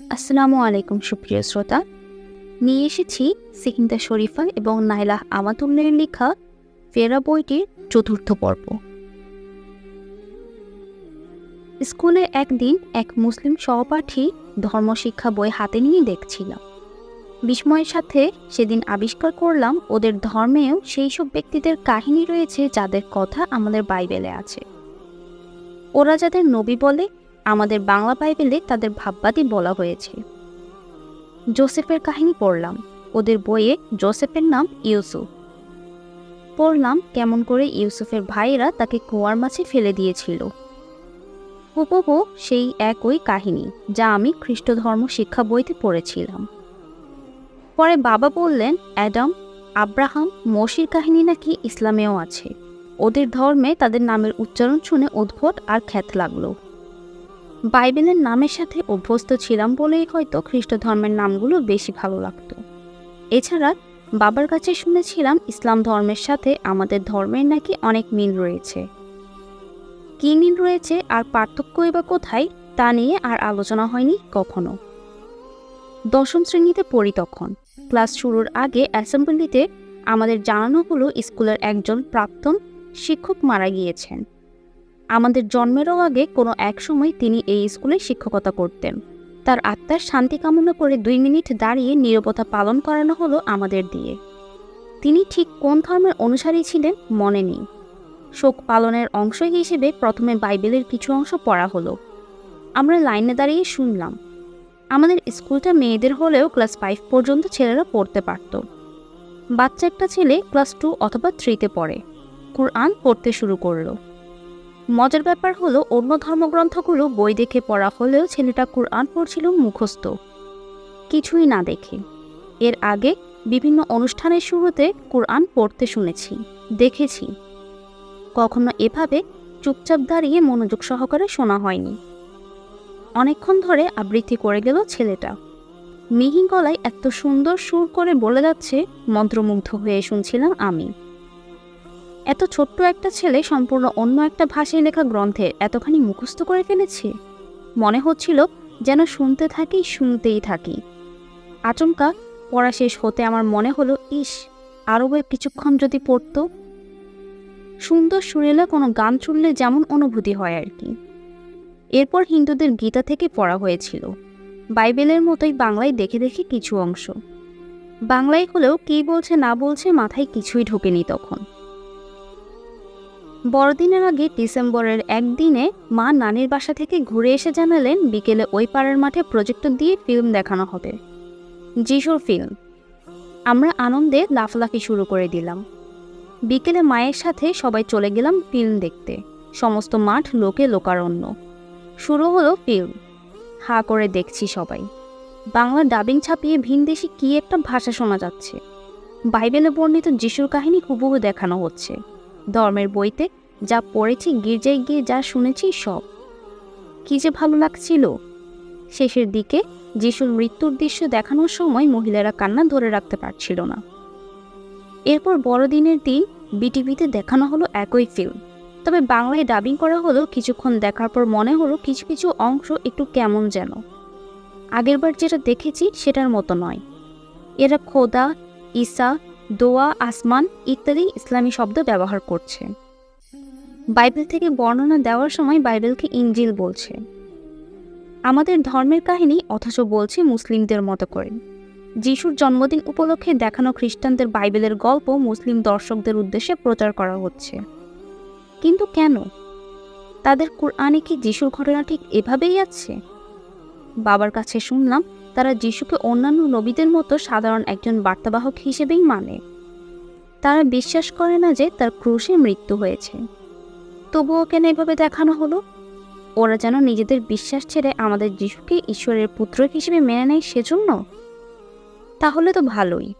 আসসালামু আলাইকুম, সুপ্রিয় শ্রোতা। নিয়ে এসেছি সিকিন্দা শরীফা এবং নাইলাহ আমাতুল্লের লেখা ফেরা বইটির চতুর্থ পর্ব। স্কুলে একদিন এক মুসলিম সহপাঠী ধর্মশিক্ষা বই হাতে নিয়ে দেখছিলাম বিস্ময়ের সাথে সেদিন আবিষ্কার করলাম ওদের ধর্মেও সেই সব ব্যক্তিদের কাহিনী রয়েছে যাদের কথা আমাদের বাইবেলে আছে। ওরা যাদের নবী বলে আমাদের বাংলা বাইবেলে তাদের ভাববাদী বলা হয়েছে। জোসেফের কাহিনী পড়লাম। ওদের বইয়ে জোসেফের নাম ইউসুফ। পড়লাম কেমন করে ইউসুফের ভাইয়েরা তাকে কুয়ার মাছে ফেলে দিয়েছিল। হুবহু সেই একই কাহিনী, যা আমি খ্রিস্ট ধর্ম শিক্ষা বইতে পড়েছিলাম। পরে বাবা বললেন, অ্যাডাম, আব্রাহাম, মসির কাহিনী নাকি ইসলামেও আছে। ওদের ধর্মে তাদের নামের উচ্চারণ শুনে উদ্ভট আর খ্যাত লাগল। বাইবেলের নামের সাথে অভ্যস্ত ছিলাম বলেই হয়তো খ্রিস্ট ধর্মের নামগুলো বেশি ভালো লাগতো। এছাড়া বাবার কাছে শুনেছিলাম ইসলাম ধর্মের সাথে আমাদের ধর্মের নাকি অনেক মিল রয়েছে। কী মিল রয়েছে আর পার্থক্যই বা কোথায় তা নিয়ে আর আলোচনা হয়নি কখনো। দশম শ্রেণীতে পড়ি তখন। ক্লাস শুরুর আগে অ্যাসেম্বলিতে আমাদের জানানো হলো স্কুলের একজন প্রাক্তন শিক্ষক মারা গিয়েছেন। আমাদের জন্মেরও আগে কোনো এক সময় তিনি এই স্কুলে শিক্ষকতা করতেন। তার আত্মার শান্তি কামনা করে দুই মিনিট দাঁড়িয়ে নীরবতা পালন করানো হলো আমাদের দিয়ে। তিনি ঠিক কোন ধর্মের অনুসারী ছিলেন মনে নেই। শোক পালনের অংশ হিসেবে প্রথমে বাইবেলের কিছু অংশ পড়া হলো। আমরা লাইনে দাঁড়িয়ে শুনলাম, আমাদের স্কুলটা মেয়েদের হলেও ক্লাস ফাইভ পর্যন্ত ছেলেরা পড়তে পারত। বাচ্চা একটা ছেলে ক্লাস টু অথবা থ্রিতে পড়ে, কুরআন পড়তে শুরু করল। মজার ব্যাপার হলো, অন্য ধর্মগ্রন্থগুলো বই দেখে পড়া হলেও ছেলেটা কুরআন পড়ছিল মুখস্থ। কিছুই না দেখে। এর আগে বিভিন্ন অনুষ্ঠানের শুরুতে কুরআন পড়তে শুনেছি, দেখেছি। কখনো এভাবে চুপচাপ দাঁড়িয়ে মনোযোগ সহকারে শোনা হয়নি। অনেকক্ষণ ধরে আবৃত্তি করে গেল ছেলেটা। মিহি গলায় এত সুন্দর সুর করে বলে যাচ্ছে, মন্ত্রমুগ্ধ হয়ে শুনছিলাম আমি। এত ছোট্ট একটা ছেলে সম্পূর্ণ অন্য একটা ভাষায় লেখা গ্রন্থে এতখানি মুখস্থ করে ফেলেছে? মনে হচ্ছিল যেন শুনতে থাকি, শুনতেই থাকি। আচমকা পড়া শেষ হতে আমার মনে হলো, ইস আরও কিছুক্ষণ যদি পড়তো? সুন্দর সুরেলা কোনো গান শুনলে যেমন অনুভূতি হয় আর কি। এরপর হিন্দুদের গীতা থেকে পড়া হয়েছিল। বাইবেলের মতোই বাংলায় দেখে দেখে কিছু অংশ। বাংলায় হলেও কী বলছে, না বলছে মাথায় কিছুই ঢোকেনি তখন। বড়দিনের আগে ডিসেম্বরের একদিনে মা নানির বাসা থেকে ঘুরে এসে জানালেন বিকেলে ওই পাড়ার মাঠে প্রজেক্টর দিয়ে ফিল্ম দেখানো হবে। যিশুর ফিল্ম। আমরা আনন্দে লাফলাফি শুরু করে দিলাম। বিকেলে মায়ের সাথে সবাই চলে গেলাম ফিল্ম দেখতে। সমস্ত মাঠ লোকে লোকারণ্য। শুরু হলো ফিল্ম। হা করে দেখছি সবাই। বাংলা ডাবিং ছাপিয়ে ভিনদেশি কী একটা ভাষা শোনা যাচ্ছে। বাইবেলে বর্ণিত যিশুর কাহিনী হুবহু দেখানো হচ্ছে। ধর্মের বইতে যা পড়েছি, গির্জায় গিয়ে যা শুনেছি সব। কি যে ভালো লাগছিল। শেষের দিকে যিশুর মৃত্যুর দৃশ্য দেখানোর সময় মহিলারা কান্না ধরে রাখতে পারছিল না। এরপর বড়দিনের দিন বিটিভিতে দেখানো হলো একই ফিল্ম তবে বাংলায় ডাবিং করা হলো কিছুক্ষণ দেখার পর মনে হলো কিছু কিছু অংশ একটু কেমন যেন। আগেরবার যেটা দেখেছি সেটার মতো নয়। এরা খোদা, ঈসা দোয়া, আসমান ইত্যাদি ইসলামী শব্দ ব্যবহার করছে। বাইবেল থেকে বর্ণনা দেওয়ার সময় বাইবেলকে ইঞ্জিল বলছে। আমাদের ধর্মের কাহিনী অথচ বলছে মুসলিমদের মতো করে। যিশুর জন্মদিন উপলক্ষে দেখানো খ্রিস্টানদের বাইবেলের গল্প মুসলিম দর্শকদের উদ্দেশ্যে প্রচার করা হচ্ছে। কিন্তু কেন? তাদের কোরআনে কি যিশুর ঘটনা ঠিক এভাবেই আছে? বাবার কাছে শুনলাম তারা যিশুকে অন্যান্য নবীদের মতো সাধারণ একজন বার্তাবাহক হিসেবেই মানে। তারা বিশ্বাস করে না যে তার ক্রুশে মৃত্যু হয়েছে। তবুও কেন এভাবে দেখানো হলো? ওরা যেন নিজেদের বিশ্বাস ছেড়ে আমাদের যিশুকে ঈশ্বরের পুত্র হিসেবে মেনে নেয় সেজন্য? তাহলে তো ভালোই।